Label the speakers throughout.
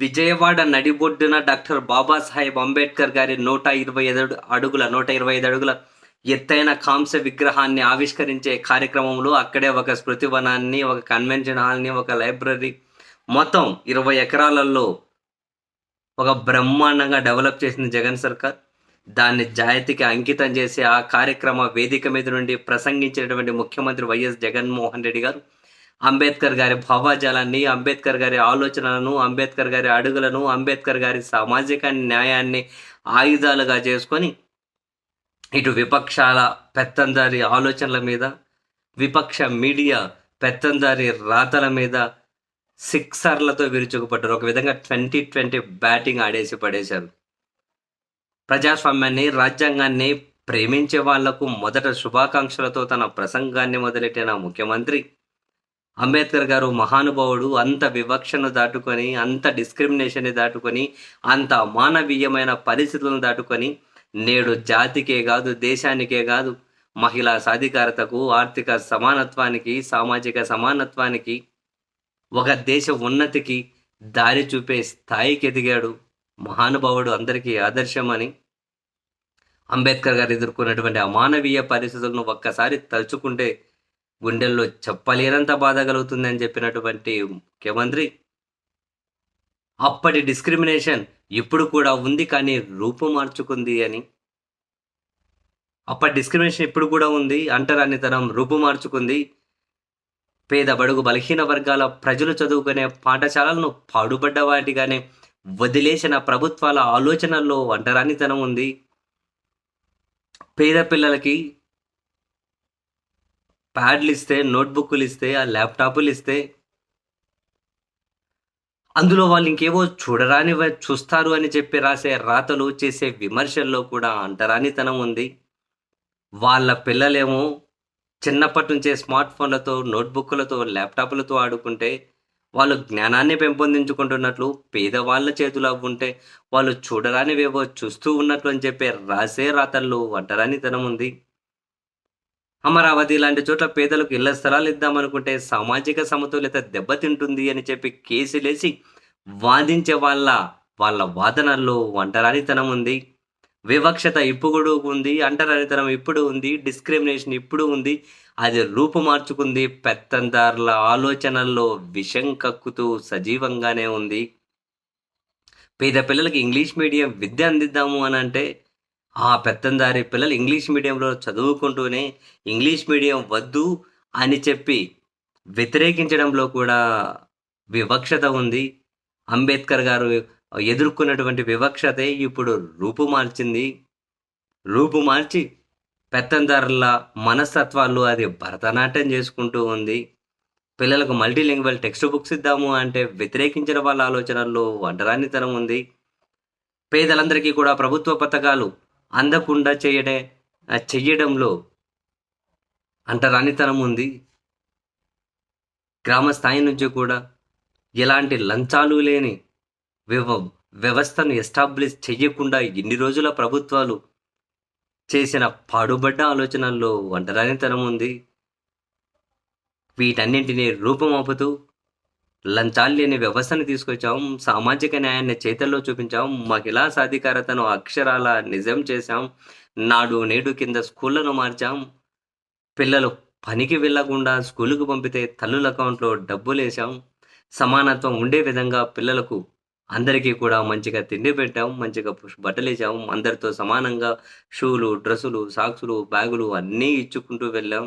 Speaker 1: విజయవాడ నడిబొడ్డున డాక్టర్ బాబాసాహెబ్ అంబేద్కర్ గారి నూట ఇరవై ఐదు అడుగుల నూట ఇరవై ఐదు అడుగుల ఎత్తైన కాంస్య విగ్రహాన్ని ఆవిష్కరించే కార్యక్రమంలో అక్కడే ఒక స్మృతి వనాన్ని ఒక కన్వెన్షన్ హాల్ని ఒక లైబ్రరీ మొత్తం ఇరవై ఎకరాలలో ఒక బ్రహ్మాండంగా డెవలప్ చేసింది జగన్ సర్కార్. దాన్ని జాతికి అంకితం చేసి ఆ కార్యక్రమ వేదిక మీద నుండి ప్రసంగించినటువంటి ముఖ్యమంత్రి వైఎస్ జగన్మోహన్ రెడ్డి గారు అంబేద్కర్ గారి భావాజాలాన్ని అంబేద్కర్ గారి ఆలోచనలను అంబేద్కర్ గారి అడుగులను అంబేద్కర్ గారి సామాజిక న్యాయాన్ని ఆయుధాలుగా చేసుకొని ఇటు విపక్షాల పెత్తందారి ఆలోచనల మీద విపక్ష మీడియా పెత్తందారి రాతల మీద సిక్సర్లతో విరుచుకుపడ్డారు. ఒక విధంగా ట్వంటీ ట్వంటీ బ్యాటింగ్ ఆడేసి పడేశారు. ప్రజాస్వామ్యాన్ని రాజ్యాంగాన్ని ప్రేమించే వాళ్ళకు మొదట శుభాకాంక్షలతో తన ప్రసంగాన్ని మొదలెట్టిన ముఖ్యమంత్రి అంబేద్కర్ గారు మహానుభావుడు అంత వివక్షను దాటుకొని అంత డిస్క్రిమినేషన్ని దాటుకొని అంత మానవీయమైన పరిస్థితులను దాటుకొని నేడు జాతికే కాదు దేశానికే కాదు మహిళా సాధికారతకు ఆర్థిక సమానత్వానికి సామాజిక సమానత్వానికి ఒక దేశ ఉన్నతికి దారి చూపే స్థాయికి ఎదిగాడు మహానుభావుడు అందరికీ ఆదర్శమని అంబేద్కర్ గారు ఎదుర్కొన్నటువంటి అమానవీయ పరిస్థితులను ఒక్కసారి తలుచుకుంటే గుండెల్లో చెప్పలేనంత బాధ కలుగుతుంది అని చెప్పినటువంటి ముఖ్యమంత్రి అప్పటి డిస్క్రిమినేషన్ ఇప్పుడు కూడా ఉంది కానీ రూపు మార్చుకుంది అని. అప్పటి డిస్క్రిమినేషన్ ఇప్పుడు కూడా ఉంది అంటరానితనం రూపు మార్చుకుంది. పేద బడుగు బలహీన వర్గాల ప్రజలు చదువుకునే పాఠశాలలను పాడుపడ్డ వాటిగానే వదిలేసిన ప్రభుత్వాల ఆలోచనల్లో అంటరానితనం ఉంది. పేద పిల్లలకి ప్యాడ్లు ఇస్తే నోట్బుక్లు ఇస్తే ఆ ల్యాప్టాప్లు ఇస్తే అందులో వాళ్ళు ఇంకేవో చూడరాని చూస్తారు అని చెప్పి రాసే రాతలు చేసే విమర్శల్లో కూడా అంటరానితనం ఉంది. వాళ్ళ పిల్లలేమో చిన్నప్పటి నుంచే స్మార్ట్ ఫోన్లతో నోట్బుక్లతో ల్యాప్టాప్లతో ఆడుకుంటే వాళ్ళు జ్ఞానాన్ని పెంపొందించుకుంటున్నట్లు పేదవాళ్ళ చేతులు అవ్వుంటే వాళ్ళు చూడరానివేవో చూస్తూ ఉన్నట్లు అని చెప్పే రాసే రాతల్లో అంటరానితనం ఉంది. అమరావతి లాంటి చోట్ల పేదలకు ఇళ్ళ స్థలాలు ఇద్దామనుకుంటే సామాజిక సమతుల్యత దెబ్బతింటుంది అని చెప్పి కేసులేసి వాదించే వాళ్ళ వాళ్ళ వాదనల్లో వంటరానితనం ఉంది. వివక్షత ఇప్పుడు ఉంది అంటరానితనం ఇప్పుడు ఉంది డిస్క్రిమినేషన్ ఇప్పుడు ఉంది. అది రూపు మార్చుకుంది పెత్తందారుల ఆలోచనల్లో విషం కక్కుతూ సజీవంగానే ఉంది. పేద పిల్లలకి ఇంగ్లీష్ మీడియం విద్య అందిద్దాము అని అంటే ఆ పెత్తందారి పిల్లలు ఇంగ్లీష్ మీడియంలో చదువుకుంటూనే ఇంగ్లీష్ మీడియం వద్దు అని చెప్పి వ్యతిరేకించడంలో కూడా వివక్షత ఉంది. అంబేద్కర్ గారు ఎదుర్కొన్నటువంటి వివక్షతే ఇప్పుడు రూపు మార్చింది. రూపు మార్చి పెత్తందారుల మనస్తత్వాలు అది భరతనాట్యం చేసుకుంటూ ఉంది. పిల్లలకు మల్టీలింగ్వల్ టెక్స్ట్ బుక్స్ ఇద్దాము అంటే వ్యతిరేకించిన వాళ్ళ ఆలోచనల్లో వంటరానితనం ఉంది. పేదలందరికీ కూడా ప్రభుత్వ పథకాలు అందకుండా చేయడే చెయ్యడంలో అంటరానితనం ఉంది. గ్రామ స్థాయి నుంచి కూడా ఎలాంటి లంచాలు లేని వ్యవ వ్యవస్థను ఎస్టాబ్లిష్ చెయ్యకుండా ఇన్ని రోజుల ప్రభుత్వాలు చేసిన పాడుబడ్డ ఆలోచనల్లో ఒంటరానితనం ఉంది. వీటన్నింటినీ రూపమాపుతూ లంచాలు లేని వ్యవస్థను తీసుకొచ్చాం సామాజిక న్యాయాన్ని చేతల్లో చూపించాం మహిళా సాధికారతను అక్షరాల నిజం చేశాం నాడు నేడు కింద స్కూళ్ళను మార్చాం. పిల్లలు పనికి వెళ్ళకుండా స్కూలుకు పంపితే తల్లుల అకౌంట్లో డబ్బులు వేసాం సమానత్వం ఉండే విధంగా పిల్లలకు అందరికీ కూడా మంచిగా తిండి పెట్టాం మంచిగా బట్టలు వేసాం అందరితో సమానంగా షూలు డ్రెస్సులు సాక్సులు బ్యాగులు అన్నీ ఇచ్చుకుంటూ వెళ్ళాం.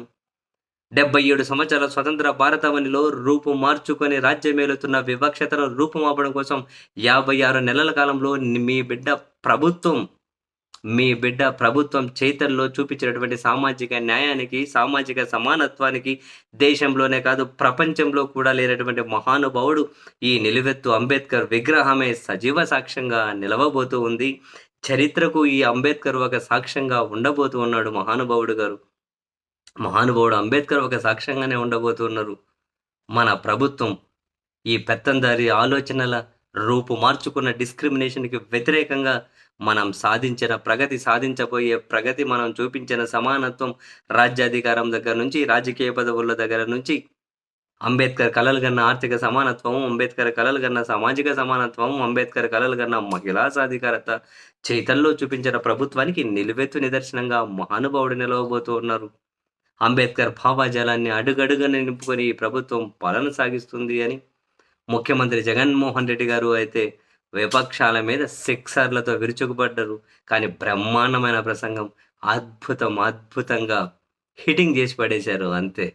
Speaker 1: డెబ్బై ఏడు సంవత్సరాల స్వతంత్ర భారతవనిలో రూపు మార్చుకొని రాజ్యమేలుతున్న వివక్షతను రూపుమాపడం కోసం యాభై ఆరు నెలల కాలంలో మీ బిడ్డ ప్రభుత్వం మీ బిడ్డ ప్రభుత్వం చేతల్లో చూపించినటువంటి సామాజిక న్యాయానికి సామాజిక సమానత్వానికి దేశంలోనే కాదు ప్రపంచంలో కూడా లేనటువంటి మహానుభావుడు ఈ నిలువెత్తు అంబేద్కర్ విగ్రహమే సజీవ సాక్ష్యంగా నిలవబోతూ ఉంది. చరిత్రకు ఈ అంబేద్కర్ ఒక సాక్ష్యంగా ఉండబోతూ ఉన్నాడు మహానుభావుడు గారు. మహానుభావుడు అంబేద్కర్ ఒక సాక్ష్యంగానే ఉండబోతున్నారు. మన ప్రభుత్వం ఈ పెత్తందారి ఆలోచనల రూపు మార్చుకున్న డిస్క్రిమినేషన్కి వ్యతిరేకంగా మనం సాధించిన ప్రగతి సాధించబోయే ప్రగతి మనం చూపించిన సమానత్వం రాజ్యాధికారం దగ్గర నుంచి రాజకీయ పదవుల దగ్గర నుంచి అంబేద్కర్ కలలు కన్న ఆర్థిక సమానత్వం అంబేద్కర్ కలలు కన్న సామాజిక సమానత్వం అంబేద్కర్ కలలు కన్న మహిళా సాధికారత చైతన్యంలో చూపించిన ప్రభుత్వానికి నిలువెత్తు నిదర్శనంగా మహానుభావుడు నిలవబోతూ ఉన్నారు అంబేద్కర్ భావజాలాన్ని అడుగడుగున నింపుకొని ప్రభుత్వం పాలన సాగిస్తుంది అని ముఖ్యమంత్రి జగన్మోహన్ రెడ్డి గారు అయితే విపక్షాల మీద సిక్సర్లతో విరుచుకుపడ్డారు. కానీ బ్రహ్మాండమైన ప్రసంగం అద్భుతం అద్భుతంగా హిట్టింగ్ చేసి పడేశారు అంతే.